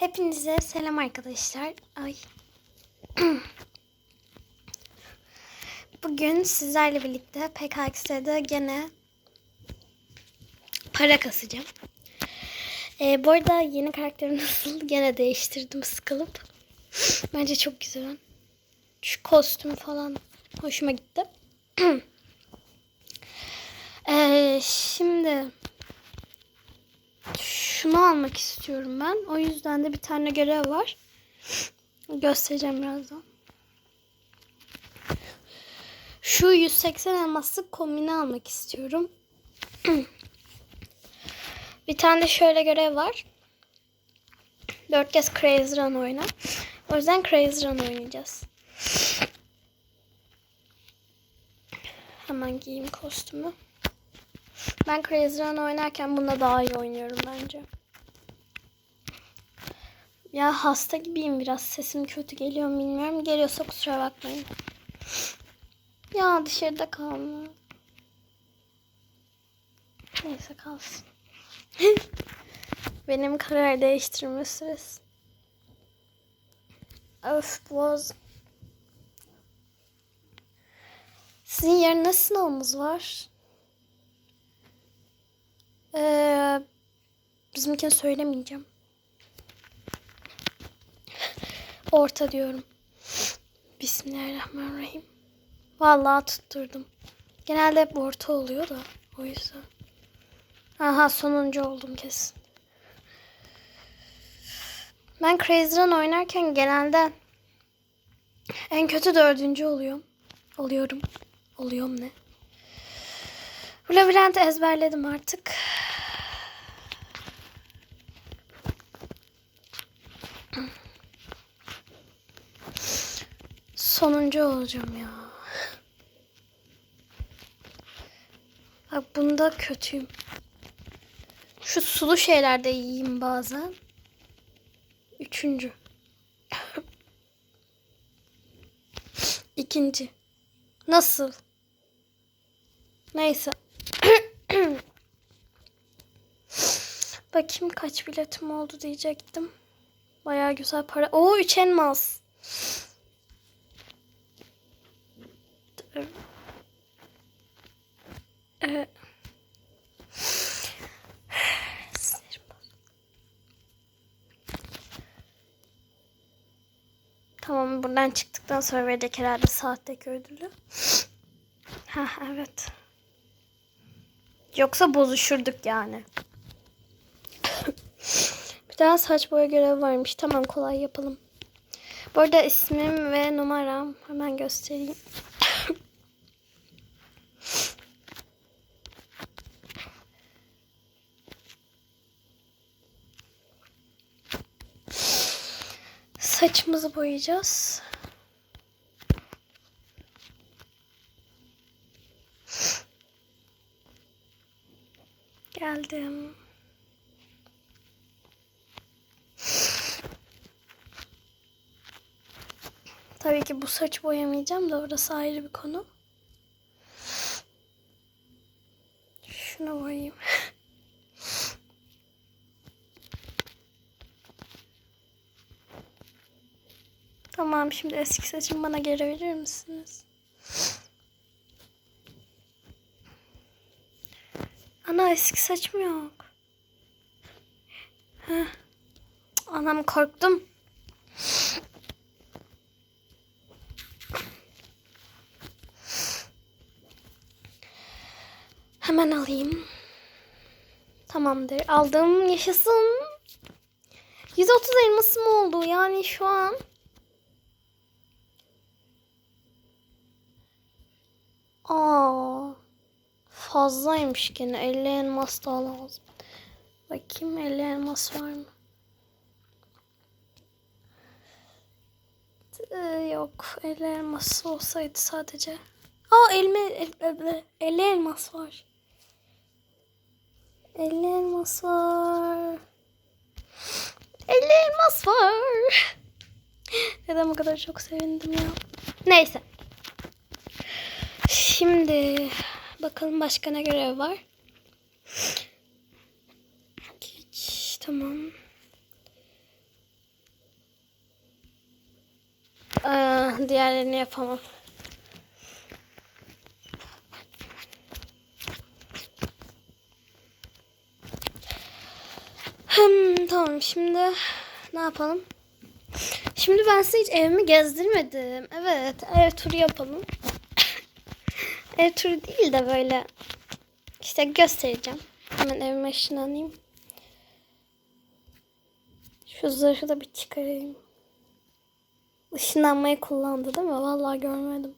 Hepinize selam arkadaşlar. Ay. Bugün sizlerle birlikte PKX'de gene para kasacağım. Ee, bu arada yeni karakterim nasıl gene değiştirdim sıkılıp. Bence çok güzel. Şu kostüm falan hoşuma gitti. ee, şimdi şunu almak istiyorum ben. O yüzden de bir tane görev var. Göstereceğim birazdan. Şu 180 elmaslık kombini almak istiyorum. bir tane şöyle görev var. 4 kez Crazy Run oyna. O yüzden Crazy Run oynayacağız. Hemen giyeyim kostümü. Ben Crazy Run oynarken bunda daha iyi oynuyorum bence. Ya hasta gibiyim biraz. Sesim kötü geliyor bilmiyorum. Geliyorsa kusura bakmayın. Ya dışarıda kalma. Neyse kalsın. Benim karar değiştirme süresi. Öf boğaz. Sizin yarın ne sınavımız var? Ee, bizimkini söylemeyeceğim. Orta diyorum. Bismillahirrahmanirrahim. Vallahi tutturdum. Genelde hep orta oluyor da o yüzden. Aha sonuncu oldum kesin. Ben Crazy Run oynarken genelde en kötü dördüncü oluyorum. Oluyorum. Oluyorum ne? Bu labirenti ezberledim artık. Sonuncu olacağım ya. Bak bunda kötüyüm. Şu sulu şeylerde yiyeyim bazen. Üçüncü. İkinci. Nasıl? Neyse. Bakayım kaç biletim oldu diyecektim. Bayağı güzel para. Oo 3 elmas. Ee, sinirim bozuldu. Tamam buradan çıktıktan sonra verecek herhalde saatteki ödülü. Ha evet. Yoksa bozuşurduk yani. bir daha saç boya görevi varmış. Tamam kolay yapalım. Bu arada ismim ve numaram hemen göstereyim. Saçımızı boyayacağız. Geldim. Tabii ki bu saç boyamayacağım da orası ayrı bir konu. Şunu boyayayım. Tamam şimdi eski saçımı bana geri verir misiniz? Ana eski saçım yok. Heh. Anam korktum. Hemen alayım. Tamamdır. Aldım. Yaşasın. 130 elması mı oldu? Yani şu an. Aa. Fazlaymış gene. 50 elmas daha lazım. Bakayım 50 elmas var mı? Ee, yok. 50 elmas olsaydı sadece. Aa elme, el, el, 50 elmas var. 50 elmas var. 50 elmas var. Neden bu kadar çok sevindim ya. Neyse. Şimdi bakalım başka ne görev var. Geç, tamam. Ee, diğerlerini yapamam. Hmm, tamam şimdi ne yapalım? Şimdi ben size hiç evimi gezdirmedim. Evet, ev turu yapalım ev turu değil de böyle işte göstereceğim. Hemen evime ışınlanayım. Şu zırhı da bir çıkarayım. Işınlanmayı kullandı değil mi? Vallahi görmedim.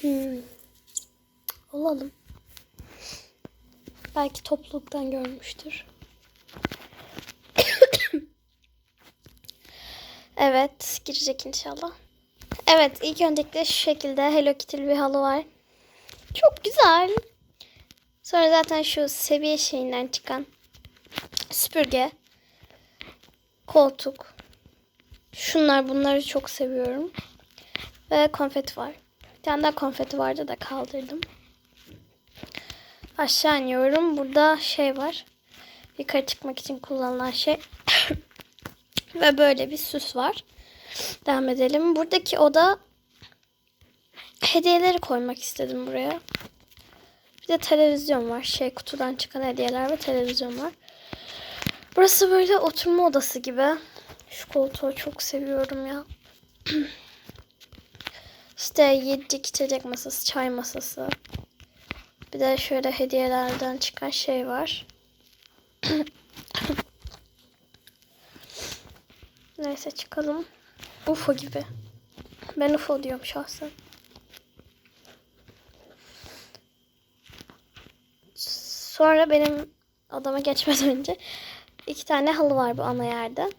Hmm. Olalım. Belki topluluktan görmüştür. Evet, girecek inşallah. Evet, ilk öncelikle şu şekilde Hello Kitty'li bir halı var. Çok güzel. Sonra zaten şu seviye şeyinden çıkan süpürge, koltuk. Şunlar bunları çok seviyorum. Ve konfeti var. Bir tane daha konfeti vardı da kaldırdım. Aşağı iniyorum. Burada şey var. Yukarı çıkmak için kullanılan şey. Ve böyle bir süs var. Devam edelim. Buradaki oda hediyeleri koymak istedim buraya. Bir de televizyon var. Şey kutudan çıkan hediyeler ve televizyon var. Burası böyle oturma odası gibi. Şu koltuğu çok seviyorum ya. işte yiyecek içecek masası, çay masası. Bir de şöyle hediyelerden çıkan şey var. Neyse çıkalım. UFO gibi. Ben UFO diyorum şahsen. Sonra benim odama geçmeden önce iki tane halı var bu ana yerde.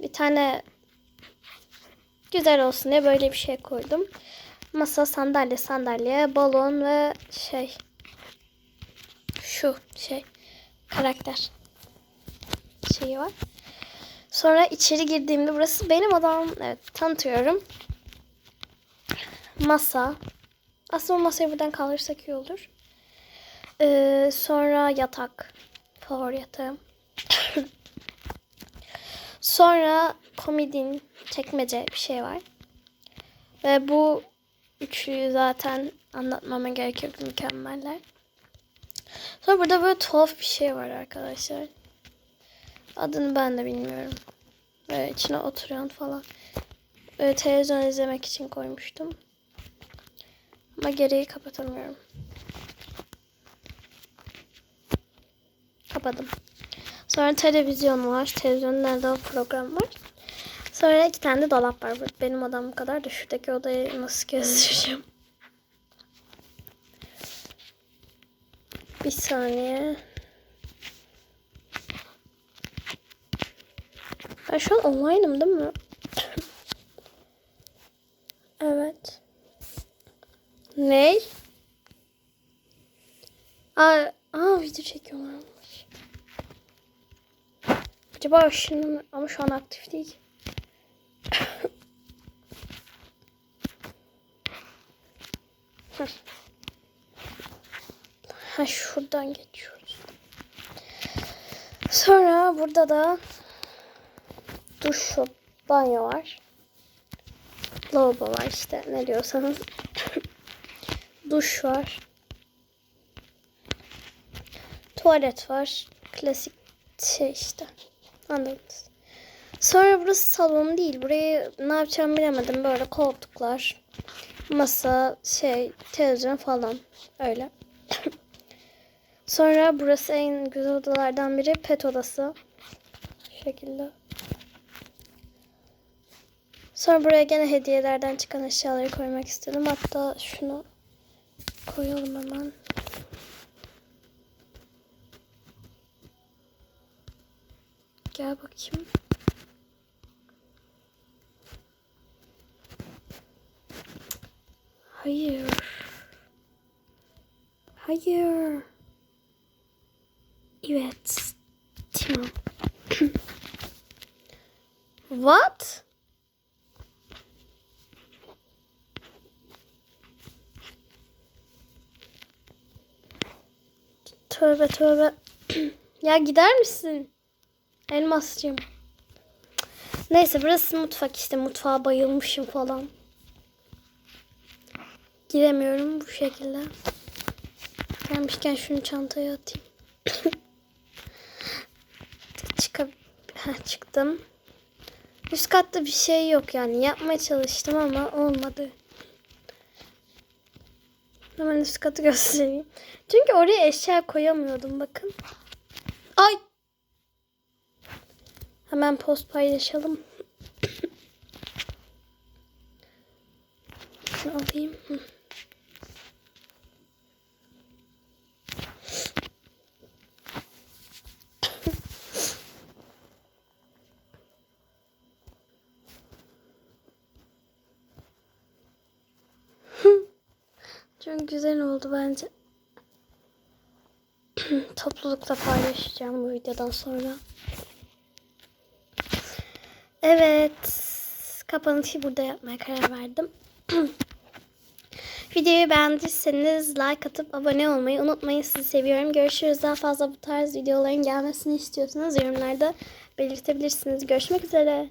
Bir tane güzel olsun diye böyle bir şey koydum. Masa, sandalye, sandalye, balon ve şey şu şey karakter şeyi var. Sonra içeri girdiğimde burası benim odam. Evet tanıtıyorum. Masa. Aslında masayı buradan kaldırırsak iyi olur. Ee, sonra yatak. Favori yatağım. sonra komodin çekmece bir şey var. Ve bu üçlüyü zaten anlatmama gerek yok. Mükemmeller. Sonra burada böyle tuhaf bir şey var arkadaşlar. Adını ben de bilmiyorum. Böyle içine oturan falan. Böyle televizyon izlemek için koymuştum. Ama geriyi kapatamıyorum. Kapadım. Sonra televizyon var. Televizyonun nerede o program var. Sonra iki tane de dolap var. Benim odam bu kadar da şuradaki odayı nasıl gezdireceğim. Bir saniye. Ben şu an online'ım değil mi? evet. Ne? Aa, aa video çekiyorlarmış. Acaba şimdi ama şu an aktif değil. ha şuradan geçiyoruz. Sonra burada da duş, banyo var. Lavabo var işte ne diyorsanız. duş var. Tuvalet var. Klasik şey işte. Anladınız. Sonra burası salon değil. Burayı ne yapacağımı bilemedim. Böyle koltuklar, masa, şey, televizyon falan. Öyle. Sonra burası en güzel odalardan biri. Pet odası. Şu şekilde. Sonra buraya gene hediyelerden çıkan eşyaları koymak istedim. Hatta şunu koyalım hemen. Gel bakayım. Hayır. Hayır. Evet. Tamam. What? Tövbe tövbe. ya gider misin? Elmascığım. Neyse burası mutfak işte. Mutfağa bayılmışım falan. Giremiyorum bu şekilde. Gelmişken şunu çantaya atayım. Çıkab ha, çıktım. Üst katta bir şey yok yani. Yapmaya çalıştım ama olmadı. Hemen üst katı göstereyim. Çünkü oraya eşya koyamıyordum bakın. Ay! Hemen post paylaşalım. Alayım. Güzel oldu bence. Toplulukta paylaşacağım bu videodan sonra. Evet. Kapanışı burada yapmaya karar verdim. Videoyu beğendiyseniz like atıp abone olmayı unutmayın. Sizi seviyorum. Görüşürüz. Daha fazla bu tarz videoların gelmesini istiyorsanız yorumlarda belirtebilirsiniz. Görüşmek üzere.